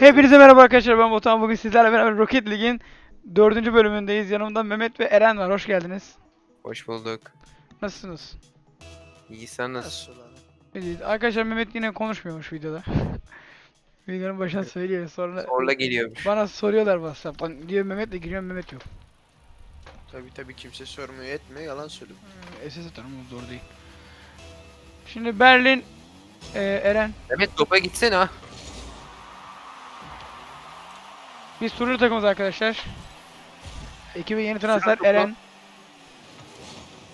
Hepinize merhaba arkadaşlar ben Botan bugün sizlerle beraber Rocket League'in 4. bölümündeyiz. Yanımda Mehmet ve Eren var. Hoş geldiniz. Hoş bulduk. Nasılsınız? İyi sen nasılsın? İyiyiz. Arkadaşlar Mehmet yine konuşmuyormuş videoda. Videonun başına söylüyor sonra Zorla geliyormuş. bana soruyorlar WhatsApp'tan. Diyor Mehmet'le giriyorum Mehmet yok. Tabi tabi kimse sormuyor etmiyor yalan söylüyor. Ee, SS atarım o zor değil. Şimdi Berlin e, Eren Evet topa gitsene ha. Biz turuncu takımız arkadaşlar. Ekibe yeni transfer. Eren.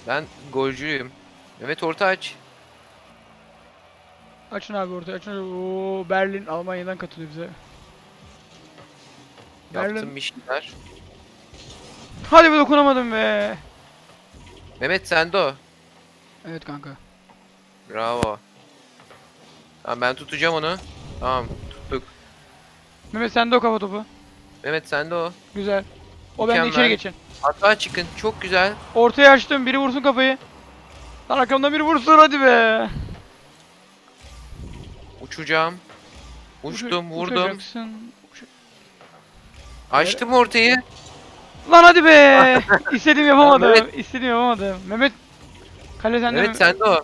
Ben golcüyüm. Evet orta aç. Açın abi ortaya açın. Oo, Berlin Almanya'dan katılıyor bize. Berlin. Yaptım bir şeyler. Hadi be dokunamadım be. Mehmet sende o. Evet kanka. Bravo. Tamam ben tutacağım onu. Tamam tuttuk. Mehmet sen de o kafa topu. Mehmet sende o. Güzel. O bende Mükemmel. içeri geçin. Hatta çıkın. Çok güzel. Ortaya açtım. Biri vursun kafayı. Lan arkamdan biri vursun hadi be. Uçacağım. Uçtum Uçu- vurdum. uçacaksın. Uç- Açtım ortayı. Lan hadi be. İstediğim yapamadım. Mehmet- İstediğim yapamadım. Mehmet. Kale sende Evet mi? sende o.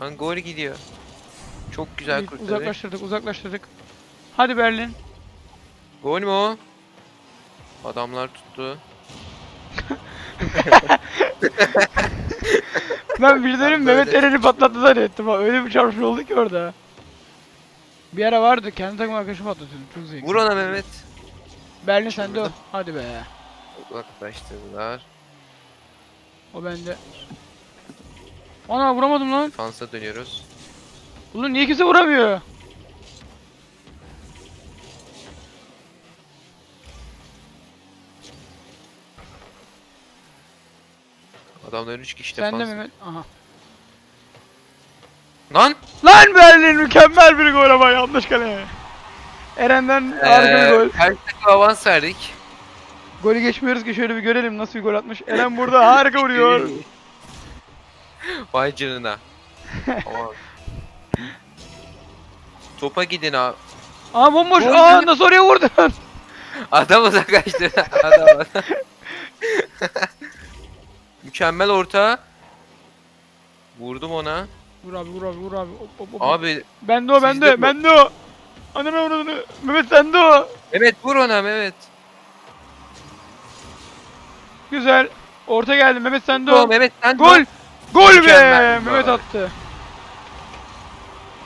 Lan gol gidiyor. Çok güzel kurtardık. Uzaklaştırdık uzaklaştırdık. Hadi Berlin. Gol mü o? Adamlar tuttu. Ben birilerinin Ben Mehmet böyle- Eren'i patlattı zannettim. ha. Öyle bir çarpışma oldu ki orada. Bir ara vardı. Kendi takım arkadaşımı patlatıyordum. Çok zevkli. Vur ona Mehmet. Berlin sende o. Hadi be. Uzaklaştırdılar. O bende. Ana vuramadım lan. Fansa dönüyoruz. Ulan niye kimse vuramıyor? Adamlar 3 kişi Sen de. Mehmet. Aha. Lan! Lan Berlin mükemmel bir gol ama yanlış kale. Eren'den harika bir gol. Ee, her takım avans verdik. Golü geçmiyoruz ki şöyle bir görelim nasıl bir gol atmış. Eren burada harika vuruyor. Vay canına. Aman. Topa gidin abi. Aa bomboş. Gol Aa nasıl oraya vurdun? Adam uzaklaştı. Adam. Mükemmel orta. Vurdum ona. vur abi vur abi vur abi. Hop, hop, hop. Abi Bende o sizde bende bu. bende o. Ananı avradını. Mehmet sende o. Mehmet vur ona Mehmet. Güzel. Orta geldi Mehmet sende o. Mehmet sen de- Gol. Gol be. Mükemmel. Mehmet attı.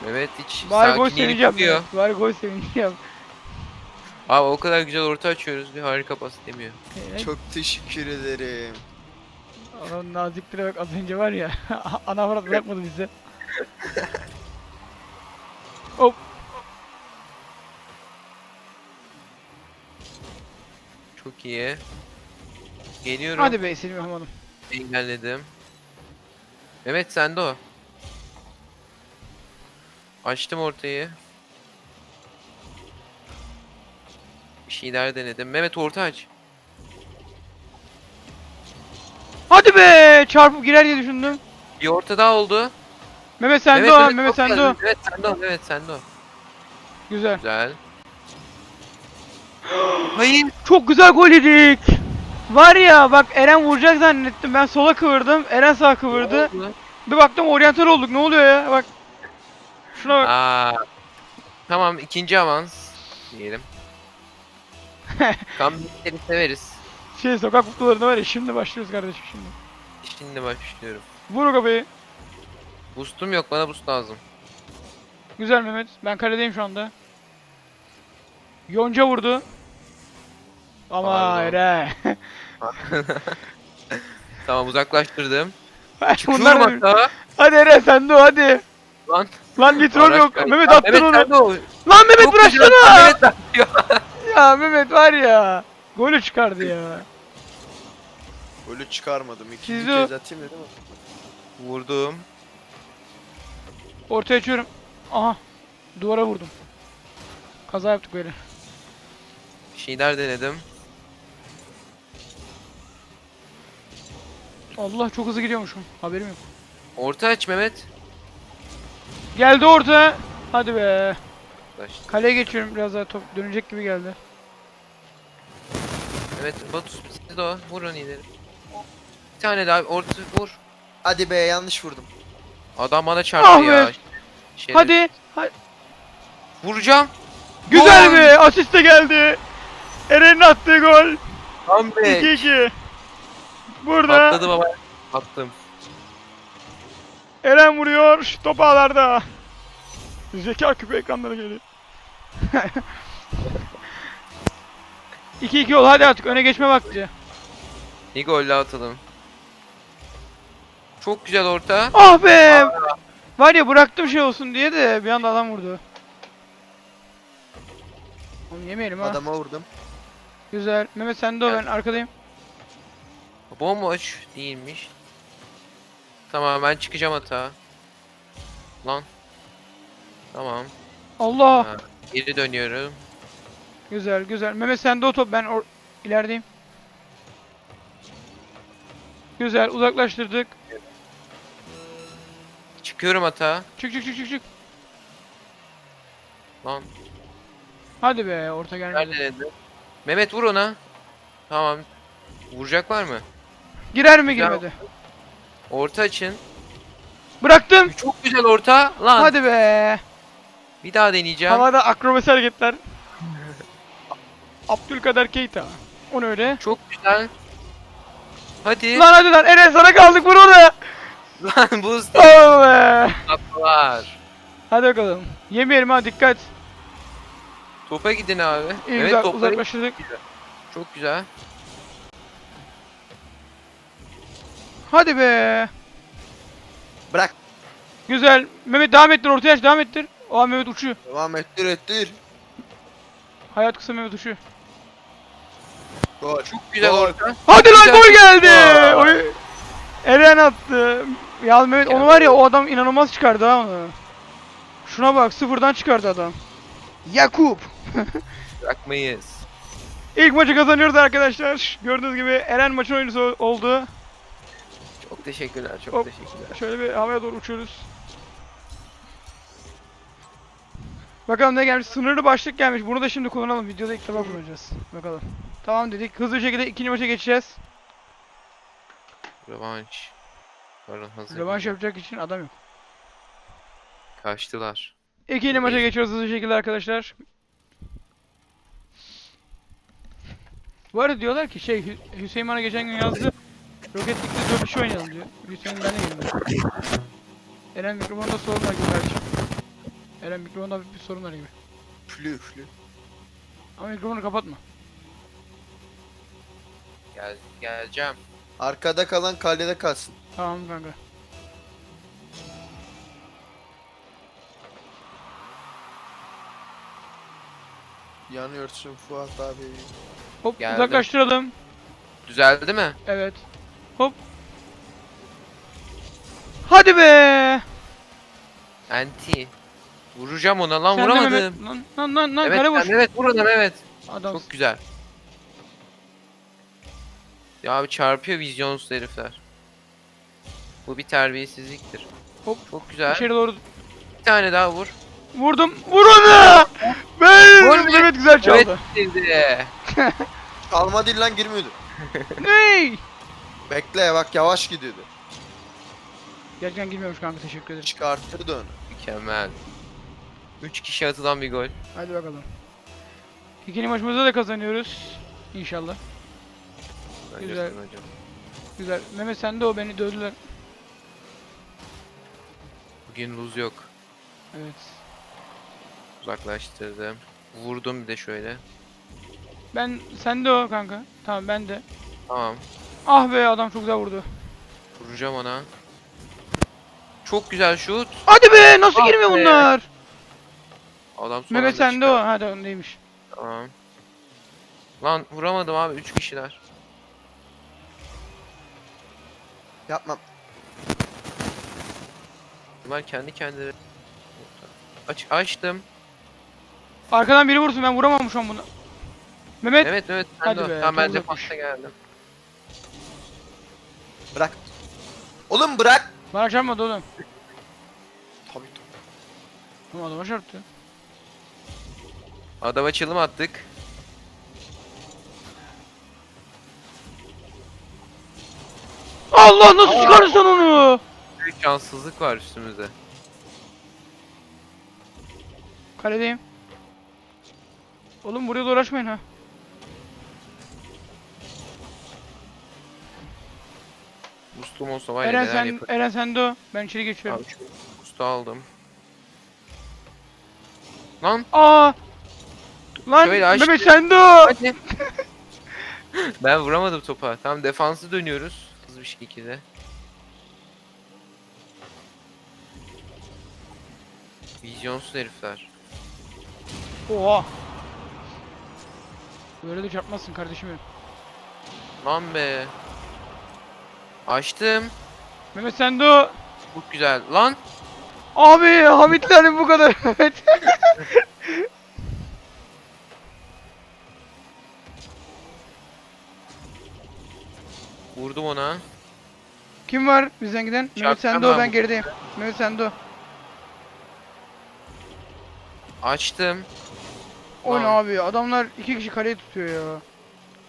Mehmet hiç Bari gol sakinliğini sevinci yap. tutuyor. Mehmet. Bari gol sevinci yap. Abi o kadar güzel orta açıyoruz bir harika pas demiyor. Evet. Çok teşekkür ederim. Onun naziklere bak az önce var ya. Ana avrat bırakmadı bizi. Hop. Çok iyi. Geliyorum. Hadi be Selim yapamadım. Engelledim. Mehmet sende o. Açtım ortayı. Bir şeyler denedim. Mehmet orta aç. Hadi be. Çarpıp girer diye düşündüm. Bir orta daha oldu. Mehmet sende Mehmet, o. Mehmet, Mehmet çok sende güzel. o. Mehmet sende o. Mehmet sende o. Güzel. Güzel. Hayır. Çok güzel gol yedik. Var ya bak Eren vuracak zannettim. Ben sola kıvırdım. Eren sağa kıvırdı. Ne oldu? Bir baktım oryantal olduk. Ne oluyor ya? Bak. Şuna bak. Aa. Tamam ikinci avans diyelim. Comeback'leri severiz. Şey sokak mutlularında var ya. Şimdi başlıyoruz kardeşim şimdi. Şimdi başlıyorum. Vur o kafayı. Boost'um yok bana boost lazım. Güzel Mehmet. Ben kaledeyim şu anda. Yonca vurdu. Ama Pardon. Tamam uzaklaştırdım. Bunlar Çıkıyorum hatta. Hadi Eren sen de o hadi. Lan. Lan nitrom Araç yok. Mehmet Lan attın onu. o. Lan Mehmet bıraksana. güzel. Mehmet atıyor. Ya Mehmet var ya. Golü çıkardı ya. Golü çıkarmadım. İkinci Sizi o- kez atayım dedim ama. Vurdum. Ortaya açıyorum. Aha. Duvara vurdum. Kaza yaptık böyle. Bir şeyler denedim. Allah çok hızlı gidiyormuşum. Haberim yok. Orta aç Mehmet. Geldi orta. Hadi be. Kaleye geçiyorum biraz daha top dönecek gibi geldi. Evet Batu siz de o. Vurun ileri. Bir tane daha orta vur. Hadi be yanlış vurdum. Adam bana çarptı Ah ya. be. Şerif. Hadi. hadi. Vuracağım. Güzel Gol. be. Asist de geldi. Eren'in attığı gol. Comeback. 2-2. Burada Patladı baba. Attım. Eren vuruyor. Top ağlarda. Zeka küpü ekranlara geliyor. 2-2 ol hadi artık öne geçme vakti. Bir gol daha atalım. Çok güzel orta. Ah be! Var ya bıraktım şey olsun diye de bir anda adam vurdu. Oğlum yemeyelim ha. Adama vurdum. Güzel. Mehmet sen de o ben arkadayım. Bomboş değilmiş. Tamam ben çıkacağım hata. Lan. Tamam. Allah! Ha, geri dönüyorum. Güzel güzel. Mehmet sen de o top ben or ilerideyim. Güzel uzaklaştırdık. Çıkıyorum hata. Çık çık çık çık çık. Lan. Hadi be orta gelmedi. Nerede Mehmet vur ona. Tamam. Vuracak var mı? Girer mi Ya- girmedi? Orta açın. Bıraktım. Çok güzel orta. Lan. Hadi be. Bir daha deneyeceğim. Havada akrobasi hareketler. Abdülkader Keita. O ne öyle? Çok güzel. Hadi. Lan hadi lan Eren sana kaldık vur oraya. Lan buz Oh be. Hadi bakalım. Yemeyelim ha dikkat. Topa gidin abi. İyi evet güzel topları uzaklaştırdık. çok güzel. Hadi be. Bırak. Güzel. Mehmet devam ettir ortaya aç devam ettir. Oha Mehmet uçuyor. Devam ettir ettir. Hayat kısa Mehmet uçuyor. Gol. Çok güzel Gol. orta. Hadi lan gol geldi. Oy. Eren attı. Ya Mehmet onu var ya o adam inanılmaz çıkardı ha onu. Şuna bak sıfırdan çıkardı adam. Yakup. Bırakmayız. İlk maçı kazanıyoruz arkadaşlar. Gördüğünüz gibi Eren maçın oyuncusu oldu. Teşekkürler. Çok Hop. teşekkürler. Şöyle bir havaya doğru uçuyoruz. Bakalım ne gelmiş. Sınırlı başlık gelmiş. Bunu da şimdi kullanalım. Videoda ilk defa kullanacağız. Bakalım. Tamam dedik. Hızlı bir şekilde ikinci maça geçeceğiz. Rövanş. Varın hazır. Rövanş yapacak için adam yok. Kaçtılar. İkinci maça geçiyoruz hızlı bir şekilde arkadaşlar. Bu arada diyorlar ki şey Hü- Hüseyin bana geçen gün yazdı. Rocket League'de 4 kişi oynayalım diyor. Hüseyin ben de geldim. Eren mikrofonda sorun var gibi kardeşim. Eren mikrofonda bir sorun var gibi. Flü flü. Ama mikrofonu kapatma. Gel geleceğim. Arkada kalan kalede kalsın. Tamam kanka. Yanıyorsun Fuat abi. Hop Geldim. uzaklaştıralım. Düzeldi mi? Evet. Hop. Hadi be. Anti. Vuracağım ona lan Sen de vuramadım. Mehmet. Lan lan lan, lan Evet, kale boş. evet vur ona evet. Adam. Çok güzel. Ya abi çarpıyor vizyonsuz herifler. Bu bir terbiyesizliktir. Hop. Çok güzel. İçeri doğru Bir tane daha vur. vurdum. Vur onu. Ben Vur. Mehmet güzel çaldı. Evet dedi. Değil lan girmiyordu. Ney? Bekle bak yavaş gidiyordu. Gerçekten girmiyormuş kanka teşekkür ederim. Çıkartırdı onu. Mükemmel. 3 kişi atılan bir gol. Hadi bakalım. İkinci maçımızda da kazanıyoruz. İnşallah. Bence Güzel. hocam. Güzel. Mehmet sen de o beni dövdüler. Bugün lose yok. Evet. Uzaklaştırdım. Vurdum bir de şöyle. Ben sen de o kanka. Tamam ben de. Tamam. Ah be adam çok güzel vurdu. Vuracağım ona. Çok güzel şut. Hadi be nasıl Ah girmiyor be. bunlar? Adam son Mehmet anda sen de o. Hadi ondaymış. Tamam. Lan vuramadım abi 3 kişiler. Yapmam. Bunlar kendi kendileri. Aç açtım. Arkadan biri vursun ben vuramam şu an bunu. Mehmet. Evet evet sen Hadi de o. be, Tamam ben çok uzakmış. defansa geldim. Bırak. Oğlum bırak. Bana çarpmadı oğlum. Tabii tabii. Ama adama çarptı. Adama çılım attık. Allah nasıl çıkarırsan onu? Büyük şanssızlık var üstümüzde. Kaledeyim. Oğlum buraya da uğraşmayın ha. Boostum olsa var ya Eren neler sen. Eren sende o. Ben içeri geçiyorum. Abi şu boost'u aldım. Lan Aa! Lan Şöyle sende o. hadi. ben vuramadım topa. Tamam defansı dönüyoruz. Hızlı bir şekilde. Vizyonsuz herifler. Oha. Böyle de çarpmazsın kardeşim benim. Lan be. Açtım. Mehmet sende o. Çok güzel. Lan. Abi Hamitlerin bu kadar Mehmet. Vurdum ona. Kim var bizden giden? Mehmet Çarpacağım sende o ben gerideyim. Mehmet sende o. Açtım. O ne abi adamlar iki kişi kaleyi tutuyor ya.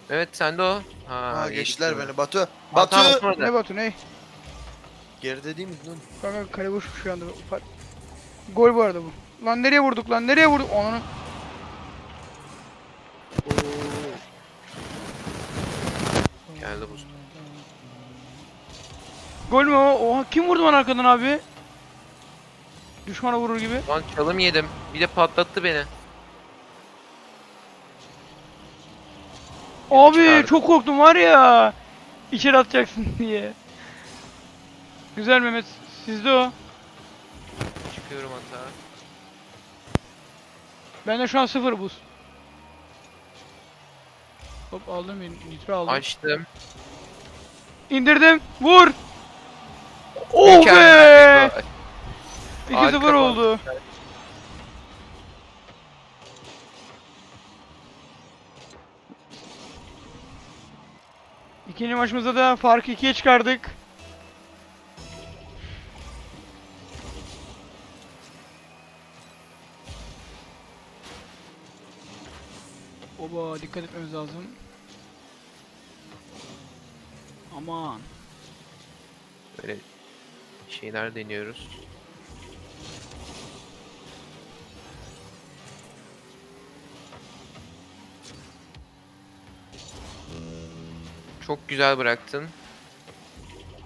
Evet sende o. Ha, Ha geçtiler beni. Batu. Batu. tamam. Ne Batu ne? Geride değil mi lan? Kanka kale boş şu anda. Fa- Gol bu arada bu. Lan nereye vurduk lan nereye vurduk? Onun Geldi boost. Gol mü o? Oha kim vurdu bana arkadan abi? Düşmana vurur gibi. Lan çalım yedim. Bir de patlattı beni. Abi çıkardı. çok korktum var ya. İçeri atacaksın diye. Güzel Mehmet. Sizde o. Çıkıyorum hata. Bende şu an sıfır buz. Hop aldım bir nitro aldım. Açtım. İndirdim. Vur. Oh be. bir gol. 2-0 Harika oldu. İkinci maçımızda da farkı ikiye çıkardık. Oba dikkat etmemiz lazım. Aman. Böyle şeyler deniyoruz. Çok güzel bıraktın.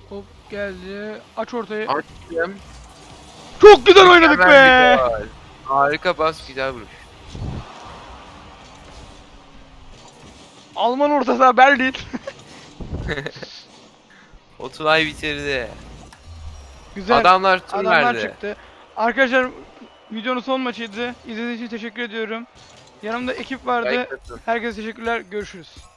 Hop geldi. Aç ortayı. Açtım. Çok güzel oynadık be. Mükemmel bir gol. Harika bas, güzel vuruş. Alman orta saha Berlin. Otulay bitirdi. Güzel. Adamlar tur Adamlar verdi. çıktı. Arkadaşlar videonun son maçıydı. İzlediğiniz için teşekkür ediyorum. Yanımda ekip vardı. Like atın. Herkese teşekkürler. Görüşürüz.